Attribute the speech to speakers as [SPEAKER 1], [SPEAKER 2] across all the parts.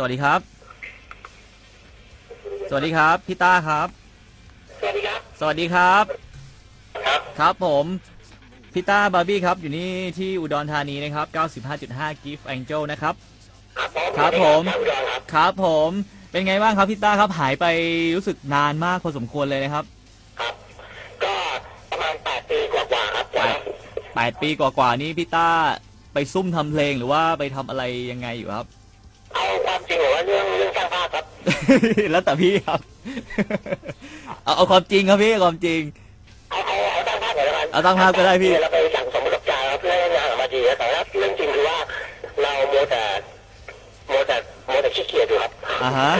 [SPEAKER 1] สวัสดีครับ สวัสดีครับพี่ต้าครับ
[SPEAKER 2] สวัสดีครับ
[SPEAKER 1] สวัสดีครับ
[SPEAKER 2] ครับ
[SPEAKER 1] ครับผมพี่ต้าบาร์บี้ครับ อยู่นี่ที่อุดรธานีนะครับ 95.5 Gift Angel นะครับ
[SPEAKER 2] ครับผม
[SPEAKER 1] ครับผม
[SPEAKER 2] สวัสดีครับ
[SPEAKER 1] ครับผมเป็นไงบ้างครับพี่ต้าครับหายไปรู้สึกนานมากพอสมควรเลยนะครับ
[SPEAKER 2] ครับ ก็ประมาณแปดปีกว่าๆครับกว่า
[SPEAKER 1] 8ปีกว่าๆนี้พี่ต้าไปซุ่มทำเพลงหรือว่าไปทำอะไรยังไงอยู่ครับ
[SPEAKER 2] เรื่องเรื่องสร้างภาพครับ
[SPEAKER 1] แล้วแต่พี่ครับ เอาเอาความจริงครับพี่ความจริง
[SPEAKER 2] เอาเอาเอาตั้งภาพก่อนแล้วกัน
[SPEAKER 1] เอาตั้งภาพก็ได้พี่
[SPEAKER 2] เยวเราไปสั่งสมประสบการณ์ครับเพื่อให้งานออกมาดีนะแต่ว่าเรื่องจริงคือว่า เราโมวแต่โมวแต่โมวแต่ขี้เกียจอยู่ครับ
[SPEAKER 1] อ่าฮะ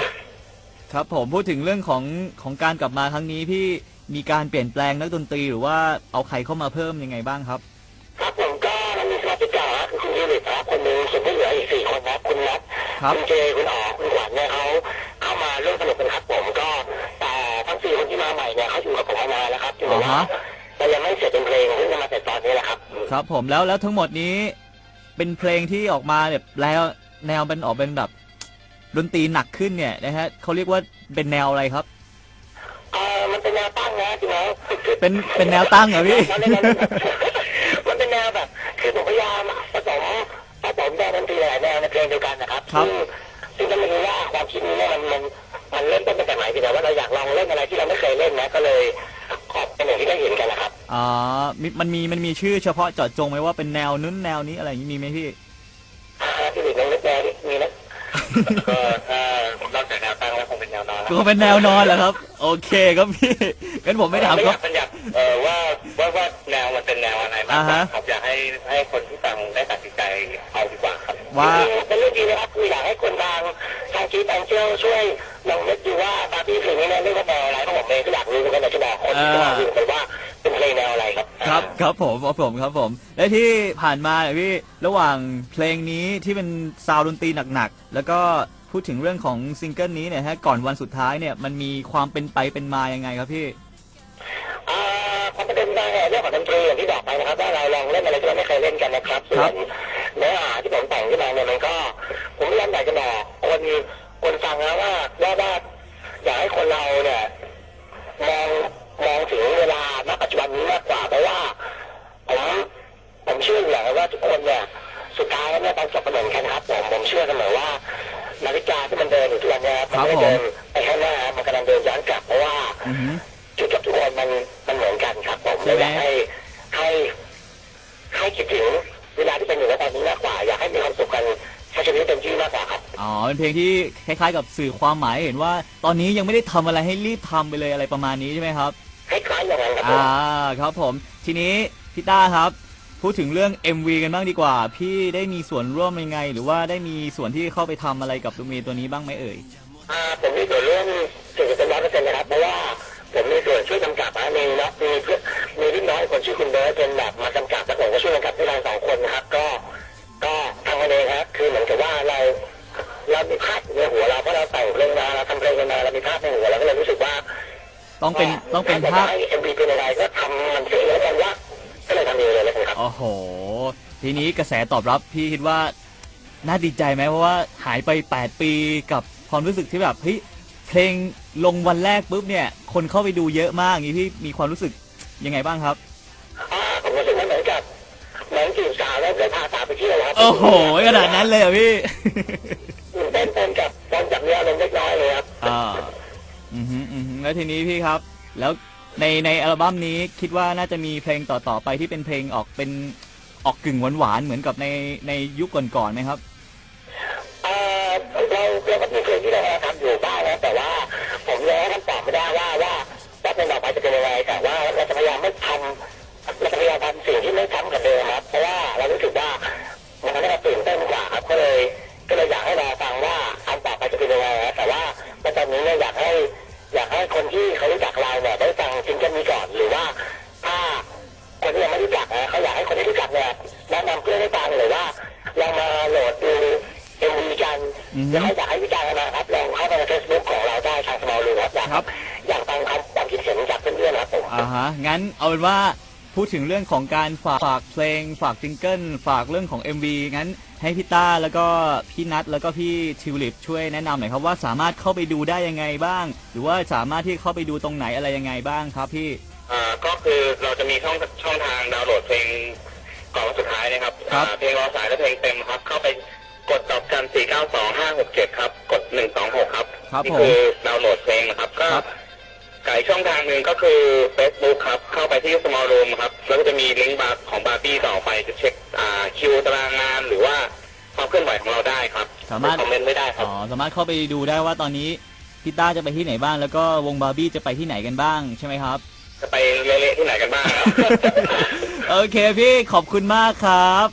[SPEAKER 1] ครับผมพูดถึงเรื่องของของการกลับมาครั้งนี้พี่มีการเปลี่ยนแปลงนักดนตรีหรือว่าเอาใครเข้ามาเพิ่มยังไงบ้างครับ
[SPEAKER 2] ครับผมก็มันมีสมาชิกเก่าครับคือคุณยูริตครับคนหนึ่งส่วนที่เหลืออีกสี่คนครับคุณนัท
[SPEAKER 1] ครับ
[SPEAKER 2] คุณเจคุณอ๋อคุณขวัญ เนี่ยเขาเข้ามาร่วมสนุกกันครับผมก็แต่ทั้งสี่คนที่มาใหม่เนี่ยเขาอยู่กับผมมานานแล้วครับอยู่
[SPEAKER 1] อ่า
[SPEAKER 2] ว่า
[SPEAKER 1] ฮะ
[SPEAKER 2] แต่ยังไม่เสร็จเป็นเพลงเพิ่งจะมาเสร็จตอนนี้แหละครับ
[SPEAKER 1] ครับผมแล้วแล้วทั้งหมดนี้เป็นเพลงที่ออกมาแบบแล้วแนวเป็นออกเป็นแบบดนตรีหนักขึ้นเนี่ยนะฮะเขาเรียกว่าเป็นแนวอะไรครับ
[SPEAKER 2] เออมันเป็นแนวตั้งนะจริงแล้ว
[SPEAKER 1] เป็นเป็นแนวตั้งเหรอพี่
[SPEAKER 2] มันเป็นแนวมันเป็นแนวแบบคือผมพยายามผสมผสมแนวดนตรีหลายแนวในเพลงเดียวกันนะครับ
[SPEAKER 1] ครับ
[SPEAKER 2] พียงแต่ว่าเราอยากลองเล่นอะไรที่เราไม่เคยเล่นนะ ก็เลยออกเป็นอย่างที่ได้เห็นกันนะครับ
[SPEAKER 1] อ๋อมีมันมีมันมีชื่อเฉพาะเจาะจงไหมว่าเป็นแนวนู้นแนวนี้อะไรอย่างนี้มีไหมพี่
[SPEAKER 2] ที่หนึ่งนึกแนวดิมีนะก็ถ้านอกจากแนวตั้งแล้วคงเป็นแนวนอน
[SPEAKER 1] ก็เป็นแนวนอนเหรอครับ โอเคครับพี่งั้นผมไม่ถาม
[SPEAKER 2] ไม่
[SPEAKER 1] ค
[SPEAKER 2] อ
[SPEAKER 1] รับ
[SPEAKER 2] ยากเป็นอยากเออว่าว่าว่าแนวมันเป็นแนวอะไรมากก
[SPEAKER 1] อ่า
[SPEAKER 2] ว่า
[SPEAKER 1] ฮะ
[SPEAKER 2] ผมอยากให้ให้คนที่ฟังได้ตัดสินใจเอาดีกว่าครับ
[SPEAKER 1] ว่า
[SPEAKER 2] เป็นเรื่องดีนะครับคืออยากให้คนทางทาง คิดแองเจลช่วยลองนึกดูว่าปาร์ตี้เพลงนี้เนี่ยเรียกว่าแนวอะไรเพราะผมเองก็อยากรู้เหมือนกันอยากจะบอกคนที่ฟังอยู่ไปว่าเป็นเพลงแนวอะไรครับ
[SPEAKER 1] ครับครับผมครับผมครับผม และที่ผ่านมาเนี่ยพี่ระหว่างเพลงนี้ที่เป็นซาวด์ดนตรีหนักๆแล้วก็พูดถึงเรื่องของซิงเกิลนี้เนี่ยฮะก่อนวันสุดท้ายเนี่ยมันมีความเป็นไปเป็นมายังไงครับพี่
[SPEAKER 2] อ่าความประเด็นได้เนี่ยเรื่องของดนตรีอย่างที่บอกไปนะครับว่าเราลองเล่นอะไรที่เราไม่เคยเล่นกันนะครับส่วนเนื้อหาที่ผมแต่งขึ้นมาเนี่ยมันก็ ผมพยายามอยากจะบอกคนค นะว่าว่าว่าอยากให้คนเราเนี่ยมองมองถึงเวลาณปัจจุบันนี้มากกว่าเพราะว่าผมผมเชื่ออยู่อย่างว่าทุกคนเนี่ยสุดท้ายแล้วเนี่ยต้องจบกันเหมือนกันครับผมผมเชื่อเสมอว่านาฬิกาที่มันเดินอยู่ทุกวันเนี้มันไม่ได้เดินไปข้างหน้ามันกำลังเดินย้อนกลับเพราะว่าจุดจบทุกคนมันมันเหมือนกันครับผม
[SPEAKER 1] ใช่
[SPEAKER 2] อยากให้ เป็นเพ
[SPEAKER 1] ลงที่คล้ายๆ กับสื่อความหมายให้เห็นว่า ตอนนี้ยังไม่ได้ทำอะไรให้รีบทำไปเลยอะไรประมาณนี้ใช่ไหมครับ
[SPEAKER 2] คล้ายๆอย่างนั้นครับผม
[SPEAKER 1] อ่าครับผม ทีนี้พี่ต้าครับ พูดถึงเรื่อง MV กันบ้างดีกว่า พี่ได้มีส่วนร่วมยังไง หรือว่าได้มีส่วนที่เข้าไปทำอะไรกับดมีตัวนี้บ้างไหมเอ่ย
[SPEAKER 2] อ่าผมมีส่วนร่วมสี่สิบเป็นร้อยเปอร์เซ็นต์นะครับเพราะว่าผมมีส่วนช่วยกำกับนะมีนะมีเพื่อนมีพี่น้อยคนชื่อคุณเบิร์ตเป็นแบบมากำกับแล้วผมก็ช่วยกำกับด้ว ต้
[SPEAKER 1] องเป็นต้องเป็นภาพ
[SPEAKER 2] เอ็มวีเป็นอะไรก็ทำมันเสียแล้วกันว่าก็เลยทำเองเลยแล้วกันครับ
[SPEAKER 1] โอ้โห ทีนี้กระแสตอบรับพี่คิดว่าน่าดีใจไหมเพราะว่าหายไป 8 ปีกับความรู้สึกที่แบบเฮ้ยเพลงลงวันแรกปุ๊บเนี่ย คนเข้าไปดูเยอะมากอย่างนี้พี่มีความรู้สึกยังไงบ้างครับ
[SPEAKER 2] อ่าผมรู้สึกว่าเหมือนกับเหมือนจีบสาวแล้วได้พาสาวไปเที่ยวครับ
[SPEAKER 1] โอ้โหขนาดนั้นเลยเหรอพี่
[SPEAKER 2] ตื่นเต้นปนกับปนกับเนื้อลมณ์เล็กน้อยเลยครับ
[SPEAKER 1] อ่าอือหืออือหือแล้วทีนี้พี่ครับ แล้วในในอัลบั้มนี้คิดว่าน่าจะมีเพลงต่อๆไปที่เป็นเพลงออกเป็นออกกึ่งหวานๆเหมือนกับในในยุคก่อนๆไหมครับเอ่
[SPEAKER 2] อเราเราก็มีเพลงที่เราทำอยู่บ้างนะแต่ว่าผมยังให้คำตอบไม่ได้ว่าว่าว่าเพลงต่อไปจะเป็นยังไงแต่ วีกัน
[SPEAKER 1] อือฮึ
[SPEAKER 2] แล้วเขาอยากให้วิจารณ์กันนะครับลองเข้าไปในเฟซบุ๊กของเราได้ทางสมอลลูครับอยาก
[SPEAKER 1] ครับ
[SPEAKER 2] อยากฟังคำความคิดเห็นจากเพื่อนๆนะครับผม
[SPEAKER 1] อ่าฮะงั้นเอาเป็นว่าพูดถึงเรื่องของการฝากฝากเพลง ฝากซิงเกิลฝากเรื่องของ MV งั้นให้พี่ต้าแล้วก็พี่นัทแล้วก็พี่ทิวลิปช่วยแนะนำหน่อยครับว่าสามารถเข้าไปดูได้ยังไงบ้าง หรือว่าสามารถที่เข้าไปดูตรงไหนอะไรยังไงบ้างครับพี่
[SPEAKER 3] อ่าก็คือเราจะมีช่องช่องทางดาวน์โหลดเพลงก่อนวันสุดท้ายนะครับ
[SPEAKER 1] ครับ
[SPEAKER 3] อ่าเพลงรอสายและเพลงเต็มครับเข้าไป กดดอกจันสี่เก้าสองห้าหกเจ็ดครับ กดหนึ่งสองหกครับ
[SPEAKER 1] ครับ
[SPEAKER 3] นี่
[SPEAKER 1] ผม
[SPEAKER 3] คือดาวน์โหลดเพลงนะครับ ก็
[SPEAKER 1] ครับ
[SPEAKER 3] ไก่ช่องทางหนึ่งก็คือ Facebook ครับ เข้าไปที่ small room ครับ แล้วก็จะมีลิงก์บาร์ของบาร์บี้ต่อไปจะเช็คอ่าคิวตารางงานหรือว่าความเคลื่อนไหวของเราได้ครับ
[SPEAKER 1] สามารถ
[SPEAKER 3] คอมเมนต์ไม่ได้ครับ
[SPEAKER 1] อ๋อสามารถเข้าไปดูได้ว่าตอนนี้พี่ต้าจะไปที่ไหนบ้าง แล้วก็วงบาร์บี้จะไปที่ไหนกันบ้างใช่ไหมครับ
[SPEAKER 3] จะไปเละๆที่ไหนกันบ้างครับ
[SPEAKER 1] โอเคพี่ขอบคุณมากครับ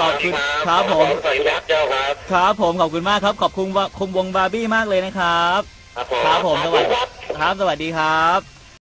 [SPEAKER 1] ขอบคุณครับผม
[SPEAKER 3] สวัสดีครับเจ้าครับ
[SPEAKER 1] ครับผมขอบคุณมากครับขอบคุณว่าคุมวงบาร์บี้มากเลยนะครับ
[SPEAKER 3] ครับผม
[SPEAKER 1] ครับผมสวัสดี
[SPEAKER 3] ครับ
[SPEAKER 1] ครับ สวัสดีครับ